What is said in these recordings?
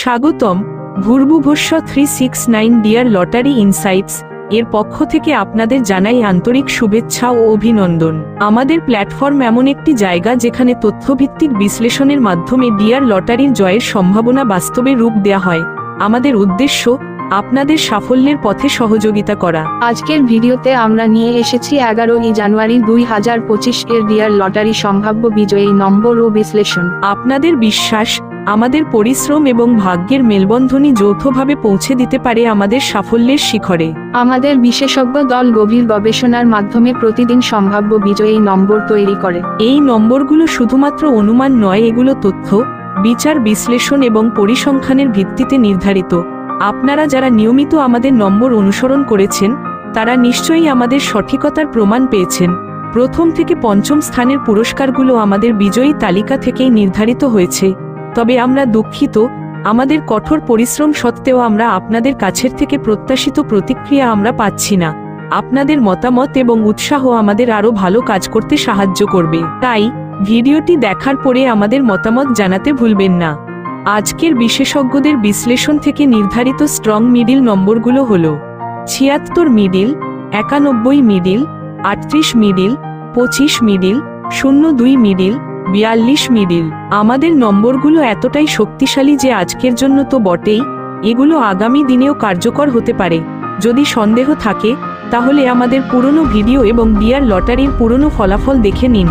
স্বাগতম ভূর্ভুভস্য three six nine dear lottery insights এর পক্ষ থেকে আপনাদের জানাই আন্তরিক শুভেচ্ছা ও অভিনন্দন। আমাদের প্ল্যাটফর্ম এমন একটি জায়গা যেখানে তথ্যভিত্তিক বিশ্লেষণের মাধ্যমে ডিয়ার লটারির জয়ের সম্ভাবনা বাস্তবে রূপ দেয়া হয়। আমাদের উদ্দেশ্য আপনাদের সাফল্যের পথে সহযোগিতা করা। আজকের ভিডিওতে আমরা নিয়ে এসেছি এগারোই জানুয়ারি দুই হাজার পঁচিশ এর ডিয়ার লটারি সম্ভাব্য বিজয়ী নম্বর ও বিশ্লেষণ। আপনাদের বিশ্বাস আমাদের পরিশ্রম এবং ভাগ্যের মেলবন্ধনই যৌথভাবে পৌঁছে দিতে পারে আমাদের সাফল্যের শিখরে। আমাদের বিশেষজ্ঞ দল গভীর গবেষণার মাধ্যমে প্রতিদিন সম্ভাব্য বিজয়ী নম্বর তৈরি করে। এই নম্বরগুলো শুধুমাত্র অনুমান নয় এগুলো তথ্য বিচার বিশ্লেষণ এবং পরিসংখ্যানের ভিত্তিতে নির্ধারিত। আপনারা যারা নিয়মিত আমাদের নম্বর অনুসরণ করেছেন তারা নিশ্চয়ই আমাদের সঠিকতার প্রমাণ পেয়েছেন। প্রথম থেকে পঞ্চম স্থানের পুরস্কারগুলো আমাদের বিজয়ী তালিকা থেকেই নির্ধারিত হয়েছে। তবে আমরা দুঃখিত, আমাদের কঠোর পরিশ্রম সত্ত্বেও আমরা আপনাদের কাছের থেকে প্রত্যাশিত প্রতিক্রিয়া আমরা পাচ্ছি না। আপনাদের মতামত এবং উৎসাহ আমাদের আরও ভালো কাজ করতে সাহায্য করবে। তাই, ভিডিওটি দেখার পরে আমাদের মতামত জানাতে ভুলবেন না। আজকের বিশেষজ্ঞদের বিশ্লেষণ থেকে নির্ধারিত স্ট্রং মিডিল নম্বরগুলো হল, ছিয়াত্তর মিডিল একানব্বই মিডিল আটত্রিশ মিডিল পঁচিশ মিডিল শূন্য দুই মিডিল বিয়াল্লিশ মিডিল। আমাদের নম্বরগুলো এতটাই শক্তিশালী যে আজকের জন্য তো বটেই, এগুলো আগামী দিনেও কার্যকর হতে পারে। যদি সন্দেহ থাকে, তাহলে আমাদের পুরনো ভিডিও এবং বিয়ার লটারির পুরনো ফলাফল দেখে নিন।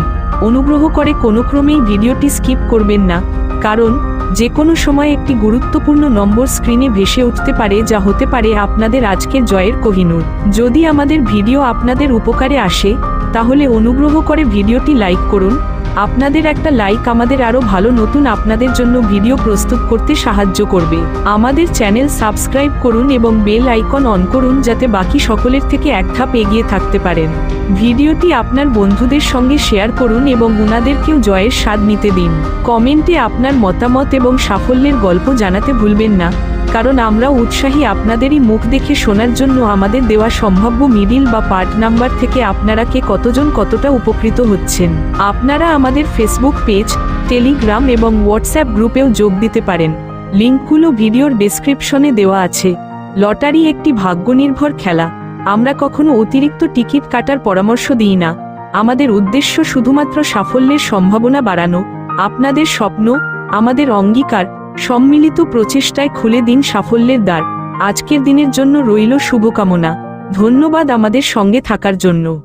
অনুগ্রহ করে কোনো ক্রমেই ভিডিওটি স্কিপ করবেন না, কারণ যে কোনো সময় একটি গুরুত্বপূর্ণ নম্বর স্ক্রিনে ভেসে উঠতে পারে যা হতে পারে আপনাদের আজকের জয়ের কোহিনূর। যদি আমাদের ভিডিও আপনাদের উপকারে আসে, তাহলে অনুগ্রহ করে ভিডিওটি লাইক করুন আপনাদের একটা লাইক আমাদের আরও ভালো নতুন আপনাদের জন্য ভিডিও প্রস্তুত করতে সাহায্য করবে। আমাদের চ্যানেল সাবস্ক্রাইব করুন এবং বেল আইকন অন করুন যাতে বাকি সকলের থেকে এক ধাপ এগিয়ে থাকতে পারেন। ভিডিওটি আপনার বন্ধুদের সঙ্গে শেয়ার করুন এবং উনাদেরকেও জয়ের স্বাদ নিতে দিন। কমেন্টে আপনার মতামত এবং সাফল্যের গল্প জানাতে ভুলবেন না। কারণ আমরা উৎসাহী আপনাদেরই মুখ দেখে শোনার জন্য আমাদের দেওয়া সম্ভাব্য মিডিল বা পার্ট নাম্বার থেকে আপনারা কে কতজন কতটা উপকৃত হচ্ছেন। আপনারা আমাদের ফেসবুক পেজ, টেলিগ্রাম এবং হোয়াটসঅ্যাপ গ্রুপেও যোগ দিতে পারেন। লিঙ্কগুলো ভিডিওর ডেসক্রিপশনে দেওয়া আছে। লটারি একটি ভাগ্যনির্ভর খেলা। আমরা কখনো অতিরিক্ত টিকিট কাটার পরামর্শ দিই না। আমাদের উদ্দেশ্য শুধুমাত্র সাফল্যের সম্ভাবনা বাড়ানো, আপনাদের স্বপ্ন, আমাদের অঙ্গীকার সম্মিলিত প্রচেষ্টায় খুলে দিন সাফল্যের দ্বার। আজকের দিনের জন্য রইল শুভকামনা। ধন্যবাদ আমাদের সঙ্গে থাকার জন্য।